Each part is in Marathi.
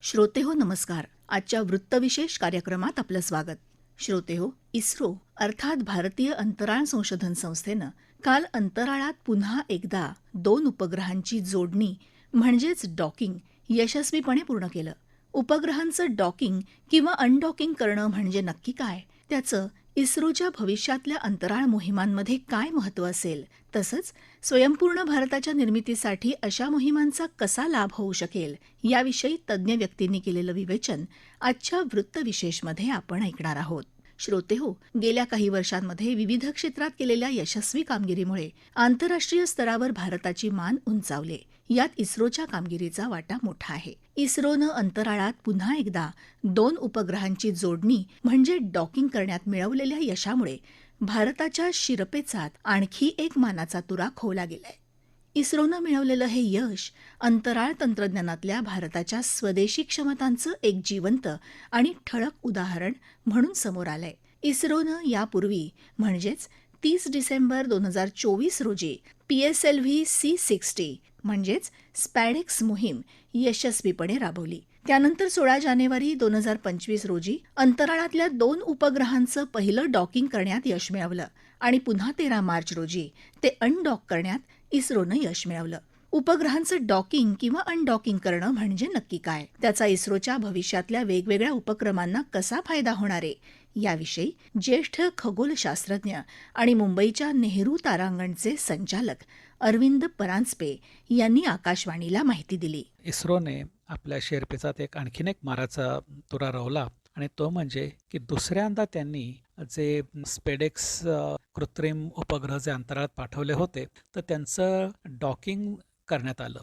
श्रोते हो नमस्कार. आजच्या वृत्तविशेष कार्यक्रमात आपलं स्वागत. श्रोते हो इस्रो अर्थात भारतीय अंतराळ संशोधन संस्थेनं काल अंतराळात पुन्हा एकदा दोन उपग्रहांची जोडणी म्हणजेच डॉकिंग यशस्वीपणे पूर्ण केलं. उपग्रहांचं डॉकिंग किंवा अनडॉकिंग करणं म्हणजे नक्की काय? त्याचं इस्रोच्या भविष्यातल्या अंतराळ मोहिमांमध्ये काय महत्त्व असेल? तसंच स्वयंपूर्ण भारताच्या निर्मितीसाठी अशा मोहिमांचा कसा लाभ होऊ शकेल? याविषयी तज्ज्ञ व्यक्तींनी केलेलं विवेचन आजच्या वृत्तविशेषमध्ये आपण ऐकणार आहोत. श्रोते हो गेल्या काही वर्षांमध्ये विविध क्षेत्रात केलेल्या यशस्वी कामगिरीमुळे आंतरराष्ट्रीय स्तरावर भारताची मान उंचावले. यात इस्रोच्या कामगिरीचा वाटा मोठा आहे. इस्रोनं अंतराळात पुन्हा एकदा दोन उपग्रहांची जोडणी म्हणजे डॉकिंग करण्यात मिळवलेल्या यशामुळे भारताच्या शिरपेचात आणखी एक मानाचा तुरा खोवला गेलाय. इस्रोनं मिळवलेलं हे यश अंतराळ तंत्रज्ञानातल्या भारताच्या स्वदेशी क्षमतांचं एक जिवंत आणि ठळक उदाहरण म्हणून समोर आलंय. इस्रोनं यापूर्वी म्हणजेच तीस डिसेंबर दोन हजार चोवीस रोजी P S L V C sixty म्हणजेच स्पॅडेक्स मोहीम यशस्वीपणे राबवली. त्यानंतर सोळा जानेवारी दोन हजार पंचवीस रोजी अंतराळातल्या दोन उपग्रहांचं पहिलं डॉकिंग करण्यात यश मिळवलं आणि पुन्हा तेरा मार्च रोजी ते अनडॉक करण्यात इस्रोनं यश मिळवलं. उपग्रहांचं डॉकिंग किंवा अनडॉकिंग करणं म्हणजे नक्की काय? त्याचा इस्रोच्या भविष्यातल्या वेगवेगळ्या उपक्रमांना कसा फायदा होणार आहे? याविषयी ज्येष्ठ खगोलशास्त्रज्ञ आणि मुंबईच्या नेहरू तारांगणचे संचालक अरविंद परांजपे यांनी आकाशवाणीला माहिती दिली. इस्रोने आपल्या शेरपेचात एक आणखीन एक माराचा तुरा रवला आणि तो म्हणजे की दुसऱ्यांदा त्यांनी जे स्पेडेक्स कृत्रिम उपग्रह जे अंतराळात पाठवले होते तर त्यांचं डॉकिंग करण्यात आलं.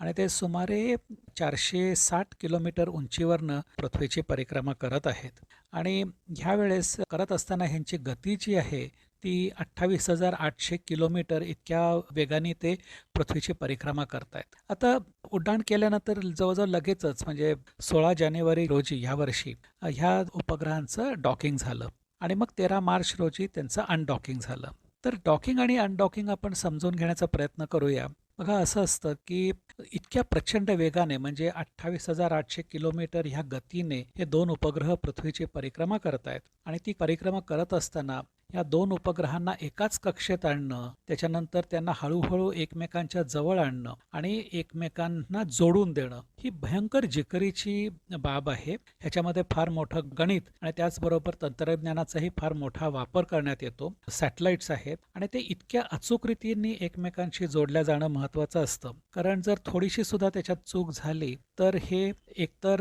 आणि ते सुमारे चारशे साठ किलोमीटर उंचीवरनं पृथ्वीची परिक्रमा करत आहेत. आणि ह्यावेळेस करत असताना ह्यांची गती जी आहे ती अठ्ठावीस हजार आठशे किलोमीटर इतक्या वेगाने ते पृथ्वीची परिक्रमा करतायत. आता उड्डाण केल्यानंतर जवळजवळ लगेचच म्हणजे सोळा जानेवारी रोजी ह्या वर्षी ह्या उपग्रहांचं डॉकिंग झालं. आणि मग तेरा मार्च रोजी त्यांचं अनडॉकिंग झालं. तर डॉकिंग आणि अनडॉकिंग आपण समजून घेण्याचा प्रयत्न करूया. बघा असं असतं की इतक्या प्रचंड वेगाने म्हणजे अठ्ठावीस हजार आठशे किलोमीटर ह्या गतीने हे दोन उपग्रह पृथ्वीची परिक्रमा करत आहेत आणि ती परिक्रमा करत असताना या दोन उपग्रहांना एकाच कक्षेत आणणं त्याच्यानंतर त्यांना हळूहळू एकमेकांच्या जवळ आणणं आणि एकमेकांना जोडून देणं. ही भयंकर जिकरीची बाब आहे. ह्याच्यामध्ये फार मोठं गणित आणि त्याचबरोबर तंत्रज्ञानाचाही फार मोठा वापर करण्यात येतो. सॅटेलाइट्स आहेत आणि ते इतक्या अचूक रीतीने एकमेकांशी जोडल्या जाणं महत्त्वाचं असतं. कारण जर थोडीशी सुद्धा त्याच्यात चूक झाली तर हे एकतर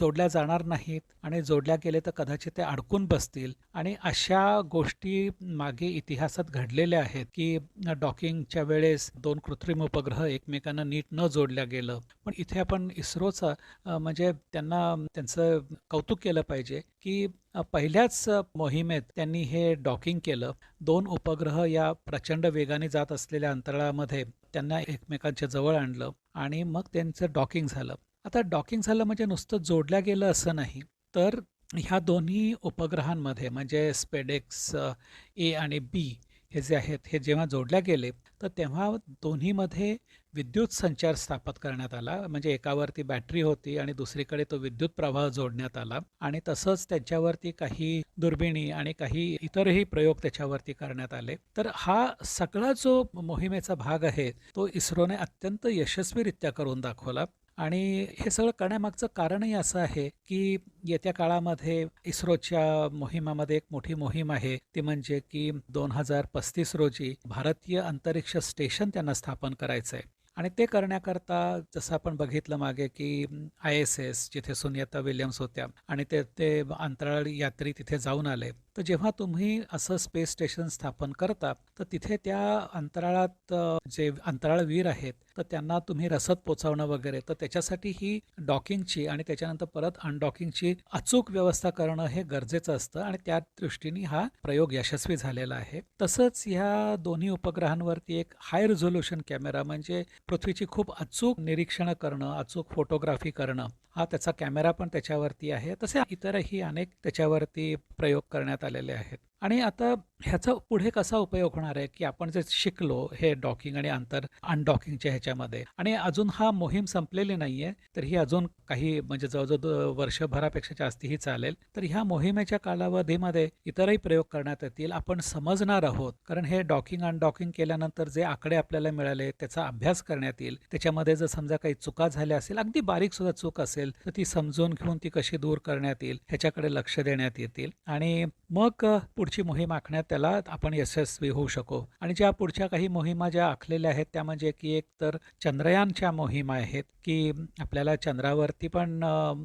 जोडल्या जाणार नाहीत आणि जोडल्या गेले तर कदाचित ते अडकून बसतील. आणि अशा गोष्टी मागे इतिहासात घडलेल्या आहेत की डॉकिंगच्या वेळेस दोन कृत्रिम उपग्रह एकमेकांना नीट न जोडल्या गेलं. पण इथे आपण इस्रोचा म्हणजे त्यांना त्यांचं कौतुक केलं पाहिजे की पहिल्याच मोहिमेत त्यांनी हे डॉकिंग केलं. दोन उपग्रह या प्रचंड वेगाने जात असलेल्या अंतराळामध्ये त्यांना एकमेकांच्या जवळ आणलं आणि मग त्यांचं डॉकिंग झालं. आता डॉकिंग झालं म्हणजे नुसतं जोडल्या गेलं असं नाही. तर ह्या दोन्ही उपग्रहांमध्ये म्हणजे स्पेडेक्स ए आणि बी हे जे आहेत हे जेव्हा जोडल्या गेले तर तेव्हा दोन्हीमध्ये विद्युत संचार स्थापित करण्यात आला. म्हणजे एकावरती बॅटरी होती आणि दुसरीकडे तो विद्युत प्रवाह जोडण्यात आला. आणि तसंच त्यांच्यावरती काही दुर्बिणी आणि काही इतरही प्रयोग त्याच्यावरती करण्यात आले. तर हा सगळा जो मोहिमेचा भाग आहे तो इस्रोने अत्यंत यशस्वीरित्या करून दाखवला. आणि हे सगळं करण्यामागचं कारणही असं आहे की येत्या काळामध्ये इस्रोच्या मोहिमामध्ये एक मोठी मोहीम आहे. ती म्हणजे की दोन हजार पस्तीस रोजी भारतीय अंतरिक्ष स्टेशन त्यांना स्थापन करायचं आहे आणि ते करण्याकरता जसं आपण बघितलं मागे की आय एस एस जिथे सुनियता विल्यम्स होत्या आणि ते ते अंतराळ यात्री तिथे जाऊन आले. तर जेव्हा तुम्ही असं स्पेस स्टेशन स्थापन करता तर तिथे त्या अंतराळात जे अंतराळवीर आहेत तर त्यांना तुम्ही रसद पोचवणं वगैरे तर त्याच्यासाठी ही डॉकिंगची आणि त्याच्यानंतर परत अनडॉकिंगची अचूक व्यवस्था करणं हे गरजेचं असतं आणि त्या दृष्टीने हा प्रयोग यशस्वी झालेला आहे. तसंच ह्या दोन्ही उपग्रहांवरती एक हाय रिझोल्युशन कॅमेरा म्हणजे पृथ्वीची खूप अचूक निरीक्षणं करणं अचूक फोटोग्राफी करणं हा त्याचा कॅमेरा पण त्याच्यावरती आहे. तसे इतरही अनेक त्याच्यावरती प्रयोग करण्यात आलेले आहेत. आणि आता ह्याचा पुढे कसा उपयोग होणार आहे की आपण जे शिकलो हे डॉकिंग आणि आंतर अनडॉकिंगच्या ह्याच्यामध्ये आणि अजून हा मोहीम संपलेली नाही आहे तर ही अजून काही म्हणजे जवळजवळ वर्षभरापेक्षा वर्षभरापेक्षा जास्तीही चालेल तर ह्या मोहिमेच्या कालावधीमध्ये इतरही प्रयोग करण्यात येतील आपण समजणार आहोत. कारण हे डॉकिंग अनडॉकिंग केल्यानंतर जे आकडे आपल्याला मिळाले त्याचा अभ्यास करण्यात येईल. त्याच्यामध्ये जर समजा काही चुका झाल्या असेल अगदी बारीक सुद्धा चूक असेल तर ती समजून घेऊन ती कशी दूर करण्यात येईल ह्याच्याकडे लक्ष देण्यात येतील. आणि मग पुढची मोहीम आखण्यात त्याला आपण यशस्वी होऊ शकू. आणि ज्या पुढच्या काही मोहिमा ज्या आखलेल्या आहेत त्या म्हणजे की एक तर चंद्रयानच्या मोहिमा आहेत की आपल्याला चंद्रावरती पण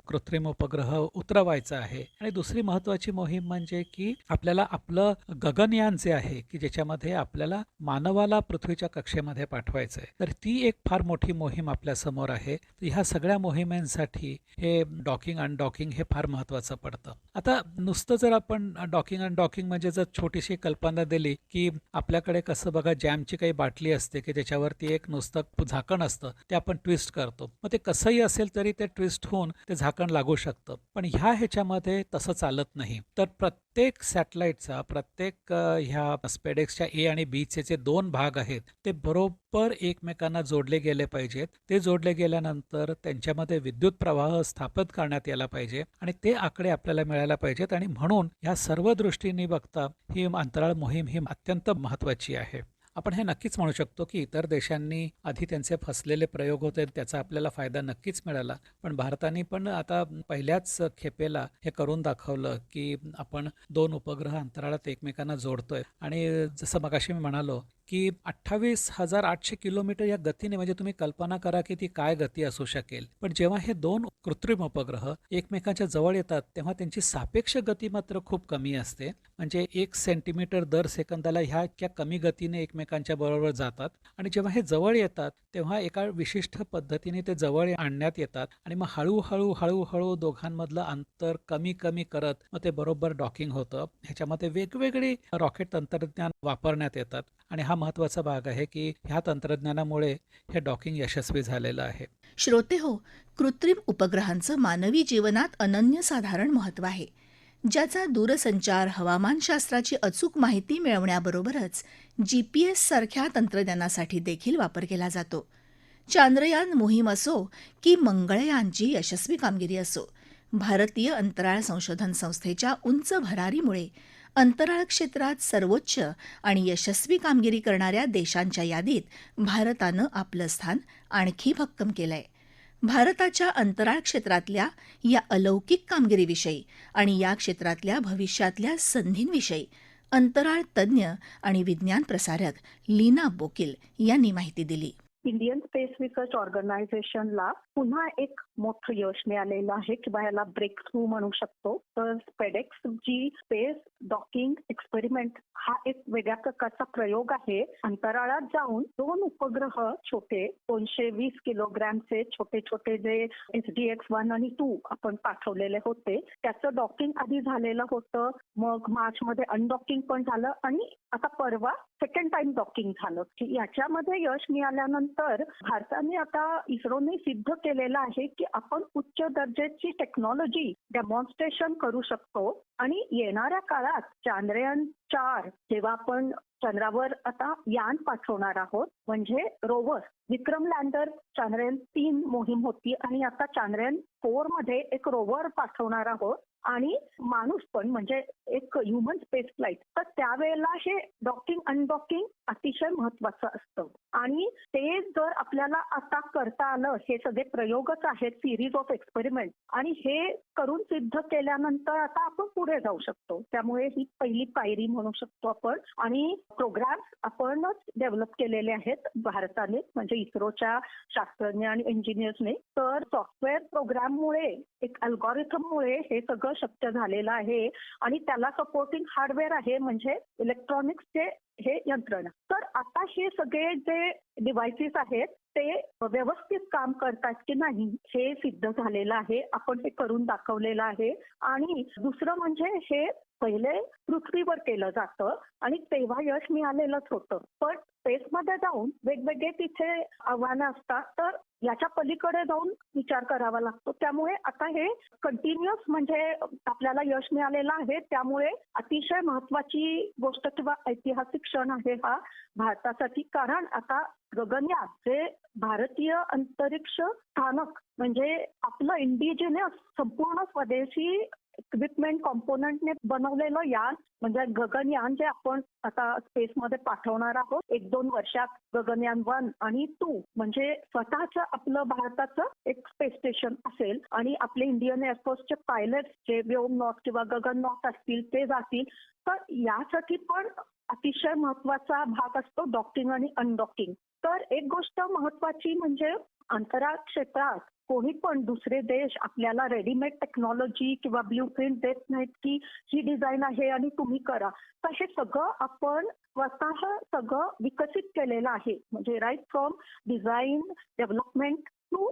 कृत्रिम उपग्रह उतरवायचा आहे. आणि दुसरी महत्वाची मोहीम म्हणजे की आपल्याला आपलं गगनयान जे आहे की ज्याच्यामध्ये आपल्याला मानवाला पृथ्वीच्या कक्षेमध्ये पाठवायचं आहे तर ती एक फार मोठी मोहीम आपल्यासमोर आहे. तर ह्या सगळ्या मोहिमांसाठी हे डॉकिंग अनडॉकिंग हे फार महत्वाचं पडतं. आता नुसतं जर आपण डॉकिंग अनडॉकिंग म्हणजे जर छोटीशी कल्पना दिली की आपल्याकडे कसं बघा जॅमची काही बाटली असते की त्याच्यावरती एक नुसतं झाकण असतं ते आपण ट्विस्ट करतो. मग ते कसंही असेल तरी ते ट्विस्ट होऊन ते झाकण लागू शकतं. पण ह्या ह्याच्यामध्ये तसं चालत नाही. तर प्रत्येक प्रत्येक सॅटेलाईटचा प्रत्येक ह्या स्पेडेक्सच्या ए आणि बीचे जे दोन भाग आहेत ते बरोबर एकमेकांना जोडले गेले पाहिजेत. ते जोडले गेल्यानंतर त्यांच्यामध्ये विद्युत प्रवाह स्थापित करण्यात यायला पाहिजे आणि ते आकडे आपल्याला मिळायला पाहिजेत आणि म्हणून ह्या सर्व दृष्टीने बघता ही अंतराळ मोहीम ही अत्यंत महत्त्वाची आहे. आपण हे नक्कीच म्हणू शकतो की इतर देशांनी आधी त्यांचे फसलेले प्रयोग होते त्याचा आपल्याला फायदा नक्कीच मिळाला. पण भारताने पण आता पहिल्याच खेपेला हे करून दाखवलं की आपण दोन उपग्रह अंतराळात एकमेकांना जोडतोय. आणि जसं मगाशी मी म्हणालो की अठ्ठावीस हजार आठशे किलोमीटर या गतीने म्हणजे तुम्ही कल्पना करा की ती काय गती असू शकेल. पण जेव्हा हे दोन कृत्रिम उपग्रह एकमेकांच्या जवळ येतात तेव्हा त्यांची सापेक्ष गती मात्र खूप कमी असते. म्हणजे एक सेंटीमीटर दर सेकंदाला ह्या इतक्या कमी गतीने एकमेकांच्या बरोबर जातात. आणि जेव्हा हे जवळ येतात तेव्हा एका विशिष्ट पद्धतीने ते जवळ आणण्यात येतात. आणि मग हळूहळू हळूहळू दोघांमधलं अंतर कमी कमी करत मग ते बरोबर डॉकिंग होतं. ह्याच्यामध्ये वेगवेगळी रॉकेट तंत्रज्ञान वापरण्यात येतात. आणि हा महत्त्वाचा भाग आहे की ह्या तंत्रज्ञानामुळे हे डॉकिंग यशस्वी झालेलं आहे. श्रोते हो कृत्रिम उपग्रहांचं मानवी जीवनात अनन्यसाधारण महत्त्व आहे. ज्याचा दूरसंचार हवामानशास्त्राची अचूक माहिती मिळवण्याबरोबरच जी पी एस सारख्या तंत्रज्ञानासाठी देखील वापर केला जातो. चांद्रयान मोहीम असो की मंगळयानची यशस्वी कामगिरी असो भारतीय अंतराळ संशोधन संस्थेच्या उंच भरारीमुळे अंतराळ क्षेत्रात सर्वोच्च आणि यशस्वी कामगिरी करणाऱ्या देशांच्या यादीत भारतानं आपलं स्थान आणखी भक्कम केलंय. भारताच्या अंतराळ क्षेत्रातल्या या अलौकिक कामगिरीविषयी आणि या क्षेत्रातल्या भविष्यातल्या संधींविषयी अंतराळ तज्ज्ञ आणि विज्ञान प्रसारक लीना बोकील यांनी माहिती दिली. इंडियन स्पेस रिसर्च ऑर्गनायझेशनला पुन्हा एक मोठं यश मिळालेलं आहे किंवा याला ब्रेक थ्रू म्हणू शकतो. तर स्पेडेक्स जी स्पेस डॉकिंग एक्सपेरिमेंट हा एक वेगळ्या प्रकारचा प्रयोग आहे. अंतराळात जाऊन दोन उपग्रह छोटे दोनशे वीस किलोग्रॅमचे छोटे छोटे जे एस डी एक्स वन आणि टू आपण पाठवलेले होते. त्याचं डॉकिंग आधी झालेलं होतं. मग मार्च मध्ये अनडॉकिंग पण झालं आणि आता परवा सेकंड टाइम डॉकिंग झालं. याच्यामध्ये यश मिळाल्यानंतर भारताने आता इस्रोने सिद्ध केलेलं आहे की आपण उच्च दर्जाची टेक्नॉलॉजी डेमॉन्स्ट्रेशन करू शकतो. आणि येणाऱ्या काळात चांद्रयान चार जेव्हा आपण चंद्रावर आता यान पाठवणार आहोत म्हणजे रोवर विक्रम लँडर चांद्रयान तीन मोहीम होती आणि आता चांद्रयान फोरमध्ये एक रोवर पाठवणार आहोत. आणि माणूस पण म्हणजे एक ह्युमन स्पेस फ्लाईट तर त्यावेळेला हे डॉकिंग अनडॉकिंग अतिशय महत्वाचं असतं. आणि हेच जर आपल्याला आता करता आलं हे सगळे प्रयोगच आहेत सिरीज ऑफ एक्सपेरिमेंट आणि हे करून सिद्ध केल्यानंतर आता आपण पुढे जाऊ शकतो. त्यामुळे ही पहिली पायरी म्हणू शकतो आपण. आणि प्रोग्राम आपणच डेव्हलप केलेले आहेत भारताने म्हणजे इस्रोच्या शास्त्रज्ञ आणि इंजिनियर्सने तर सॉफ्टवेअर प्रोग्राममुळे एक अल्गोरिथममुळे हे सगळं शक्य झालेलं आहे. आणि त्याला सपोर्टिंग हार्डवेअर आहे म्हणजे इलेक्ट्रॉनिक्सचे हे यंत्रणा. तर आता हे सगळे जे डिव्हायसेस आहेत ते व्यवस्थित काम करतात की नाही हे सिद्ध झालेलं आहे. आपण हे करून दाखवलेलं आहे. आणि दुसरं म्हणजे हे पहिले पृथ्वीवर केलं जातं आणि तेव्हा यश मिळालेलंच होतं. पण स्पेसमध्ये जाऊन वेगवेगळे तिथे आव्हानं असतात तर याच्या पलीकडे जाऊन विचार करावा लागतो. त्यामुळे आता हे कंटिन्युअस म्हणजे आपल्याला यश मिळालेलं आहे. त्यामुळे अतिशय महत्वाची गोष्ट किंवा ऐतिहासिक क्षण आहे हा भारतासाठी. कारण आता गगनयान जे भारतीय अंतरिक्ष स्थानक म्हणजे आपलं इंडिजिनियस संपूर्ण स्वदेशी इक्विपमेंट कॉम्पोनंटने बनवलेलं म्हणजे यान म्हणजे गगनयान जे आपण आता स्पेसमध्ये पाठवणार आहोत एक दोन वर्षात गगनयान वन आणि टू म्हणजे स्वतःच आपलं भारताचं एक स्पेस स्टेशन असेल आणि आपले इंडियन एअरफोर्सचे पायलट जे व्योमनॉट किंवा गगन नॉट असतील ते जातील. तर यासाठी पण अतिशय महत्त्वाचा भाग असतो डॉकिंग आणि अनडॉकिंग तर एक गोष्ट महत्वाची म्हणजे अंतराळ क्षेत्रात कोणी पण दुसरे देश आपल्याला रेडीमेड टेक्नॉलॉजी किंवा ब्ल्यू प्रिंट देत नाहीत की ही डिझाईन आहे आणि तुम्ही करा. तर हे सगळं आपण स्वतः सगळं विकसित केलेलं आहे. म्हणजे right from design development to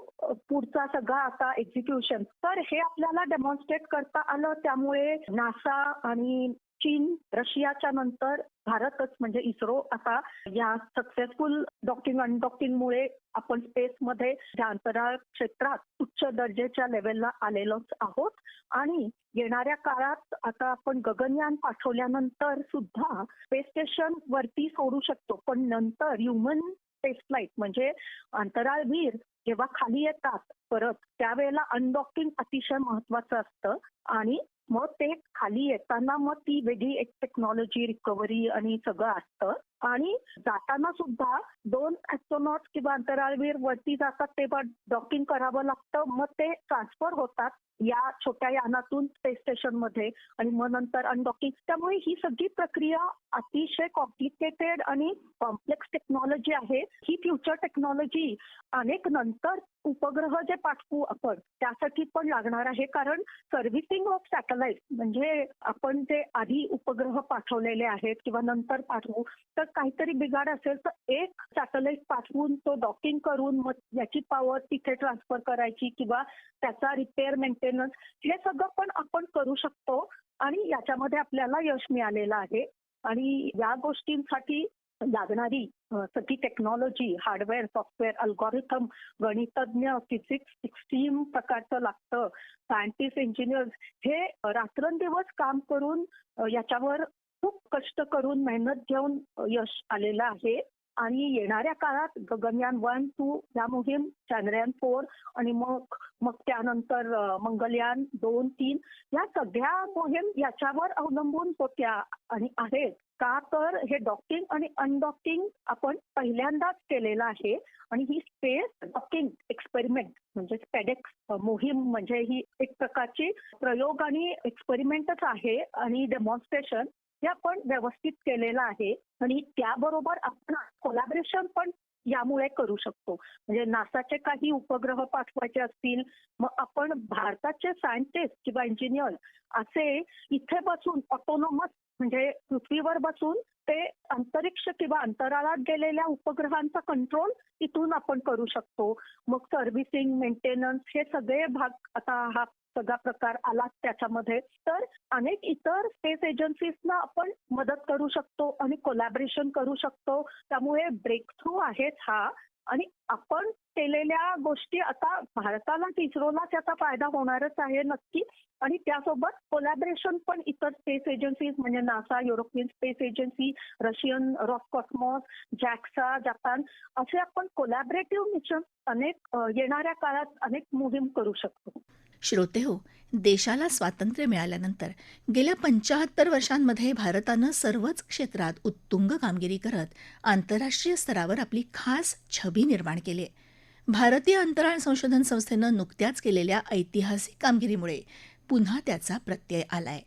पुढचा सगळा आता एक्झिक्युशन तर हे आपल्याला डेमॉन्स्ट्रेट करता आलं. त्यामुळे नासा आणि चीन रशियाच्या नंतर भारतच म्हणजे इस्रो आता या सक्सेसफुल डॉकिंग अनडॉकिंगमुळे आपण स्पेसमध्ये त्या अंतराळ क्षेत्रात उच्च दर्जाच्या लेवलला आलेलोच आहोत. आणि येणाऱ्या काळात आता आपण गगनयान पाठवल्यानंतर सुद्धा स्पेस स्टेशन वरती सोडू शकतो. पण नंतर ह्युमन स्पेस फ्लाईट म्हणजे अंतराळवीर जेव्हा खाली येतात परत त्यावेळेला अनडॉकिंग अतिशय महत्वाचं असतं. आणि मग ते खाली येताना मग ती वेगळी एक टेक्नॉलॉजी रिकव्हरी आणि सगळं असतं. आणि जाताना सुद्धा दोन ऍस्ट्रॉनॉट किंवा अंतराळवीर वरती जातात तेव्हा डॉकिंग करावं लागतं. मग ते ट्रान्सफर होतात. या छोट्या यानातून स्पेस स्टेशनमध्ये आणि मग नंतर अनडॉकिंग त्यामुळे ही सगळी प्रक्रिया अतिशय कॉम्प्लिकेटेड आणि कॉम्प्लेक्स टेक्नॉलॉजी आहे. ही फ्युचर टेक्नॉलॉजी अनेक नंतर उपग्रह जे पाठवू आपण त्यासाठी पण लागणार आहे. कारण सर्व्हिसिंग ऑफ सॅटेलाइट म्हणजे आपण जे आधी उपग्रह पाठवलेले आहेत किंवा नंतर पाठवू तर काहीतरी बिघाड असेल तर एक सॅटेलाइट पाठवून तो डॉकिंग करून मग याची पॉवर तिथे ट्रान्सफर करायची किंवा त्याचा रिपेअर मेंटेनन्स हे सगळं पण आपण करू शकतो. आणि याच्यामध्ये आपल्याला यश मिळालेलं आहे. आणि या गोष्टींसाठी लागणारी सगळी टेक्नॉलॉजी हार्डवेअर सॉफ्टवेअर अल्गोरिथम गणितज्ञ फिजिक्स एक्स्ट्रीम प्रकारचं लागतं. सायंटिस्ट इंजिनियर्स हे रात्रंदिवस काम करून याच्यावर खूप कष्ट करून मेहनत घेऊन यश आलेलं आहे. आणि येणाऱ्या काळात गगनयान वन टू या मोहीम चांद्रयान फोर आणि मग मग त्यानंतर मंगलयान दोन तीन या सगळ्या मोहीम याच्यावर अवलंबून होत्या आणि आहेत. का तर हे डॉकिंग आणि अनडॉकिंग आपण पहिल्यांदाच केलेलं आहे. आणि ही स्पेस डॉकिंग एक्सपेरिमेंट म्हणजे स्पेडेक्स मोहीम म्हणजे ही एक प्रकारची प्रयोग आणि एक्सपेरिमेंटच आहे आणि डेमॉन्स्ट्रेशन हे आपण व्यवस्थित केलेलं आहे. आणि त्याबरोबर आपण कोलॅबरेशन पण यामुळे करू शकतो. म्हणजे नासाचे काही उपग्रह पाठवायचे असतील मग आपण भारताचे सायंटिस्ट किंवा इंजिनियर असे इथे बसून ऑटोनॉमस म्हणजे पृथ्वीवर बसून ते अंतरिक्ष किंवा अंतराळात गेलेल्या उपग्रहांचा कंट्रोल इथून आपण करू शकतो. मग सर्व्हिसिंग मेंटेनन्स हे सगळे भाग आता हा सगळा प्रकार आला त्याच्यामध्ये. तर अनेक इतर स्पेस एजन्सीजना आपण मदत करू शकतो आणि कोलॅबरेशन करू शकतो. त्यामुळे ब्रेक थ्रू आहेच हा. आणि आपण केलेल्या गोष्टी आता भारताला इस्रोला त्याचा फायदा होणारच आहे नक्की. आणि त्यासोबत कोलॅबरेशन पण इतर स्पेस एजन्सीज म्हणजे NASA European space agency Russian Roscosmos JAXA Japan असे आपण कोलॅबरेटिव्ह मिशन अनेक येणाऱ्या काळात अनेक मोहीम करू शकतो. श्रोते हो देशाला स्वातंत्र्य मिळाल्यानंतर गेल्या पंचाहत्तर वर्षांमध्ये भारतानं सर्वच क्षेत्रात उत्तुंग कामगिरी करत आंतरराष्ट्रीय स्तरावर आपली खास छबी निर्माण केली. आहे भारतीय अंतराळ संशोधन संस्थेनं नुकत्याच केलेल्या ऐतिहासिक कामगिरीमुळे पुन्हा त्याचा प्रत्यय आलाय.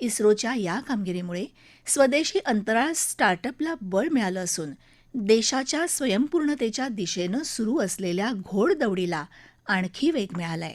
इस्रोच्या या कामगिरीमुळे स्वदेशी अंतराळ स्टार्टअपला बळ मिळालं असून देशाच्या स्वयंपूर्णतेच्या दिशेनं सुरू असलेल्या घोडदौडीला आणखी वेग मिळालाय.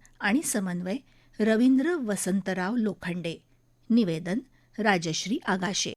आणि समन्वय रवींद्र वसंतराव लोखंडे. निवेदन राजश्री आगाशे.